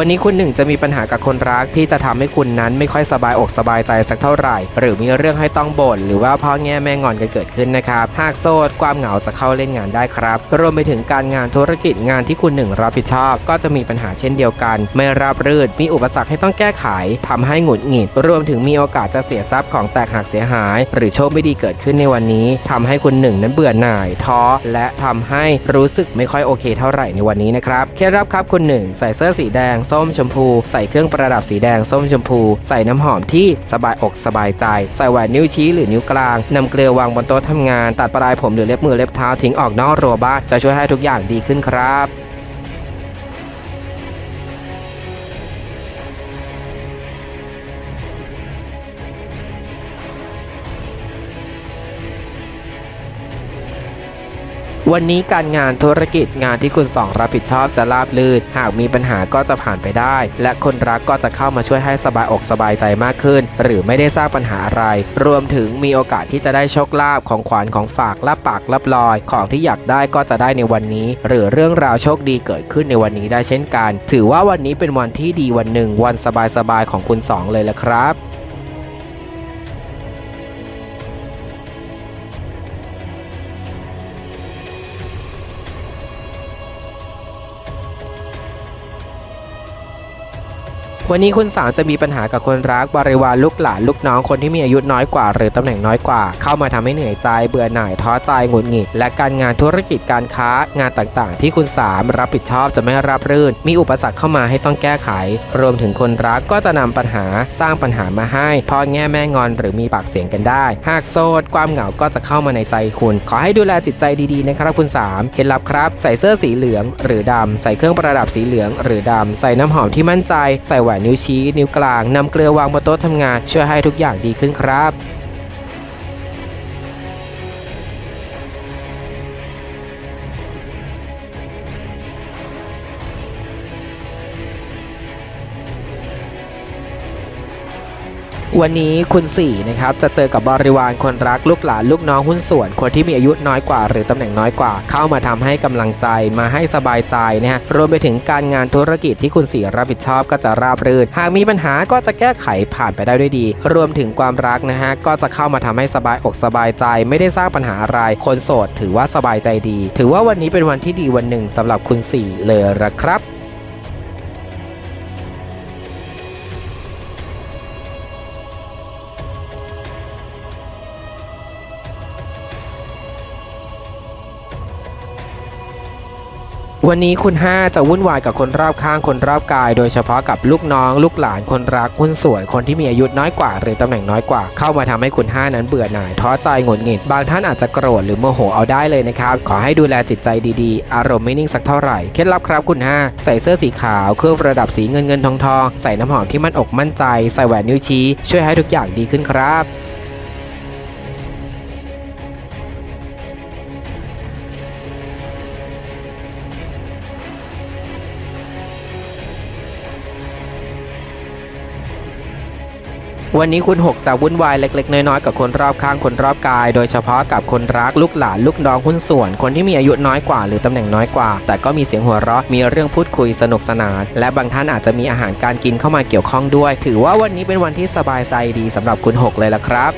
วันนี้คุณหนึ่งจะมีปัญหากับคนรักที่จะทำให้คุณนั้นไม่ค่อยสบายอกสบายใจสักเท่าไหร่ หรือมีเรื่องให้ต้องบ่นหรือว่าพ่อแง่แม่งอนกันเกิดขึ้นนะครับ หากโสดความเหงาจะเข้าเล่นงานได้ครับ รวมไปถึงการงานธุรกิจงานที่คุณหนึ่งรับผิดชอบ ก็จะมีปัญหาเช่นเดียวกัน ไม่ราบรื่นมีอุปสรรคให้ต้องแก้ไขทำให้หงุดหงิด รวมถึงมีโอกาสจะเสียทรัพย์ของแตกหักเสียหาย หรือโชคไม่ดีเกิดขึ้นในวันนี้ทำให้คุณหนึ่งนั้นเบื่อหน่ายท้อและทำให้รู้สึกไม่ค่อยโอเค เท่าไหร่ในวันนี้นะครับเคล็ดลับครับคุณหนึ่งใส่เสื้อสีแดงส้มชมพู ใส่เครื่องประดับสีแดงส้มชมพู ใส่น้ำหอมที่สบายอกสบายใจ ใส่แหวนนิ้วชี้หรือนิ้วกลางนำเกลือวางบนโต๊ะทำงาน ตัดปลายผมหรือเล็บมือเล็บเท้าทิ้งออกนอกรัวบ้านจะช่วยให้ทุกอย่างดีขึ้นครับ วันนี้การงานธุรกิจงานที่คุณสองรับผิดชอบจะราบรื่น หากมีปัญหาก็จะผ่านไปได้ และคนรักก็จะเข้ามาช่วยให้สบายอกสบายใจมากขึ้น หรือไม่ได้สร้างปัญหาอะไร รวมถึงมีโอกาสที่จะได้โชคลาภของขวัญของฝากรับปากรับลอย ของที่อยากได้ก็จะได้ในวันนี้ หรือเรื่องราวโชคดีเกิดขึ้นในวันนี้ได้เช่นกัน ถือว่าวันนี้เป็นวันที่ดีวันหนึ่งวันสบายๆของคุณสองเลยละครับ วันนี้คุณสาวจะมีปัญหากับคนรักบริวารลูกหลานลูกน้องคนที่มีอายุน้อยกว่า หรือตำแหน่งน้อยกว่า เข้ามาทำให้เหนื่อยใจเบื่อหน่ายท้อใจหงุดหงิด และการงานธุรกิจการค้างานต่างๆ ที่คุณสามรับผิดชอบจะไม่รับรื่น มีอุปสรรคเข้ามาให้ต้องแก้ไข รวมถึงคนรักก็จะนำปัญหาสร้างปัญหามาให้พ่อแง่แม่งอนหรือมีปากเสียงกันได้ หากโสดความเหงาก็จะเข้ามาในใจคุณ ขอให้ดูแลจิตใจดีๆนะครับคุณสามเคล็ดลับครับ ใส่เสื้อสีเหลือง หรือดำใส่เครื่องประดับสีเหลือง หรือดำใส่น้ำหอมที่มั่นใจ ใส่แหวนนิ้วชี้ นิ้วกลางนำเกลือวางบนโต๊ะทำงานช่วยให้ทุกอย่างดีขึ้นครับ วันนี้คุณสี่นะครับจะเจอกับบริวารคนรักลูกหลานลูกน้องหุ้นส่วน คนที่มีอายุน้อยกว่า หรือตำแหน่งน้อยกว่า เข้ามาทำให้กำลังใจมาให้สบายใจนะฮะรวมไปถึงการงานธุรกิจที่คุณสี่รับผิดชอบก็จะราบรื่น หากมีปัญหาก็จะแก้ไขผ่านไปได้ด้วยดี รวมถึงความรักนะฮะก็จะเข้ามาทำให้สบายอกสบายใจ ไม่ได้สร้างปัญหาอะไรคนโสดถือว่าสบายใจดี ถือว่าวันนี้เป็นวันที่ดีวันหนึ่งสำหรับคุณสี่เลยละครับ วันนี้คุณ5จะวุ่นวายกับคนรอบข้างคนรอบกาย โดยเฉพาะกับลูกน้อง ลูกหลานคนรักหุ้นส่วนคนที่มีอายุน้อยกว่า หรือตำแหน่งน้อยกว่า เข้ามาทำให้คุณ5นั้นเบื่อหน่ายท้อใจหงุดหงิด บางท่านอาจจะโกรธหรือโมโหเอาได้เลยนะครับ ขอให้ดูแลจิตใจดีๆ อารมณ์ไม่นิ่งสักเท่าไหร่เคล็ดลับครับคุณ5ใส่เสื้อสีขาวเครื่องประดับสีเงินเงินทองทองใส่น้ำหอมที่มั่นอกมั่นใจ ใส่แหวนนิ้วชี้ช่วยให้ทุกอย่างดีขึ้นครับ วันนี้คุณหกจะวุ่นวายเล็ก ๆ น้อยๆกับคนรอบข้างคนรอบกาย โดยเฉพาะกับคนรักลูกหลานลูกน้องหุ้นส่วน คนที่มีอายุน้อยกว่า หรือตำแหน่งน้อยกว่า แต่ก็มีเสียงหัวเราะมีเรื่องพูดคุยสนุกสนาน และบางท่านอาจจะมีอาหารการกินเข้ามาเกี่ยวข้องด้วย ถือว่าวันนี้เป็นวันที่สบายใจดีสำหรับคุณหกเลยละครับ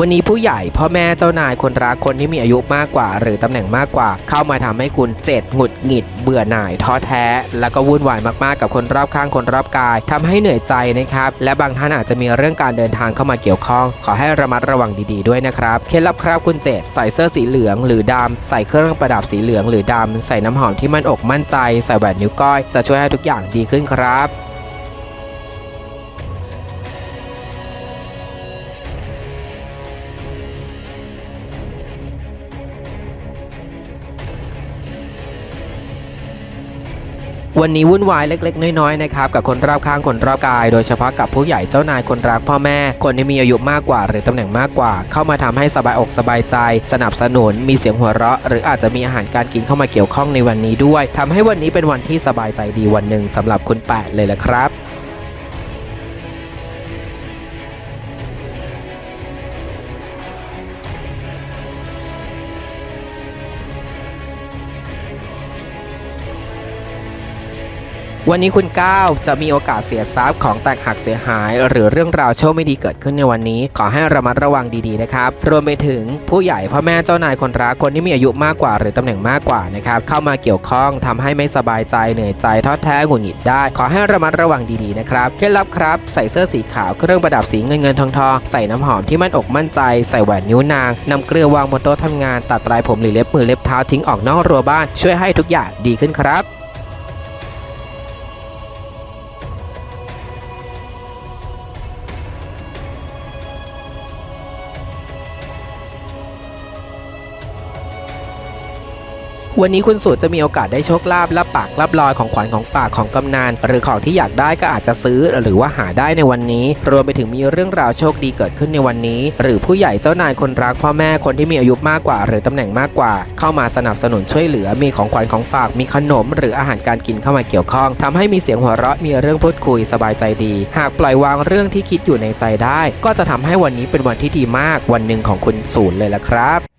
วันนี้ผู้ใหญ่พ่อแม่เจ้านายคนรักคนที่มีอายุมากกว่า หรือตำแหน่งมากกว่า เข้ามาทำให้คุณเจ็ดหงุดหงิด เบื่อหน่ายท้อแท้ แล้วก็วุ่นวายมากๆ กับคนรอบข้างคนรอบกายทำให้เหนื่อยใจนะครับ และบางท่านอาจจะมีเรื่องการเดินทางเข้ามาเกี่ยวข้อง ขอให้ระมัดระวังดีๆด้วยนะครับเคล็ดลับครับคุณเจ็ดใส่เสื้อสีเหลืองหรือดำใส่เครื่องประดับสีเหลืองหรือดำใส่น้ำหอมที่มั่นอกมั่นใจ ใส่แหวนนิ้วก้อยจะช่วยให้ทุกอย่างดีขึ้นครับ วันนี้วุ่นวายเล็ก ๆ น้อยๆนะครับกับคนรอบข้างคนรอบกาย โดยเฉพาะกับผู้ใหญ่เจ้านายคนรักพ่อแม่ คนที่มีอายุมากกว่า หรือตำแหน่งมากกว่า เข้ามาทำให้สบายอกสบายใจ สนับสนุน มีเสียงหัวเราะ หรืออาจจะมีอาหารการกินเข้ามาเกี่ยวข้องในวันนี้ด้วยทำให้วันนี้เป็นวันที่สบายใจดีวันหนึ่งสำหรับคุณแปดเลยละครับ วันนี้คุณก้าวจะมีโอกาสเสียทรัพย์ของแตกหักเสียหาย หรือเรื่องราวโชคไม่ดีเกิดขึ้นในวันนี้ ขอให้ระมัดระวังดีๆนะครับ รวมไปถึงผู้ใหญ่พ่อแม่เจ้านายคนรักคนที่มีอายุมากกว่า หรือตำแหน่งมากกว่านะครับเข้ามาเกี่ยวข้องทำให้ไม่สบายใจเหนื่อยใจท้อแท้หงุดหงิดได้ ขอให้ระมัดระวังดีๆนะครับเคล็ดลับครับ ใส่เสื้อสีขาวเครื่องประดับสีเงินเงินทองทองใส่น้ำหอมที่มั่นอกมั่นใจใส่แหวนนิ้วนางนำเกลือวางบนโต๊ะทำงานตัดปลายผมหรือเล็บมือเล็บเท้าทิ้งออกนอกรั้วบ้านช่วยให้ทุกอย่างดีขึ้นครับ วันนี้คุณสูตรจะมีโอกาสได้โชคลาภรับปากรับลอยของขวัญของฝากของกำนันหรือของที่อยากได้ก็อาจจะซื้อหรือว่าหาได้ในวันนี้ รวมไปถึงมีเรื่องราวโชคดีเกิดขึ้นในวันนี้ หรือผู้ใหญ่เจ้านายคนรักพ่อแม่คนที่มีอายุมากกว่า หรือตำแหน่งมากกว่า เข้ามาสนับสนุนช่วยเหลือมีของขวัญของฝากมีขนม หรืออาหารการกินเข้ามาเกี่ยวข้องทำให้มีเสียงหัวเราะมีเรื่องพูดคุยสบายใจดี หากปล่อยวางเรื่องที่คิดอยู่ในใจได้ ก็จะทำให้วันนี้เป็นวันที่ดีมากวันหนึ่งของคุณศูนย์เลยละครับ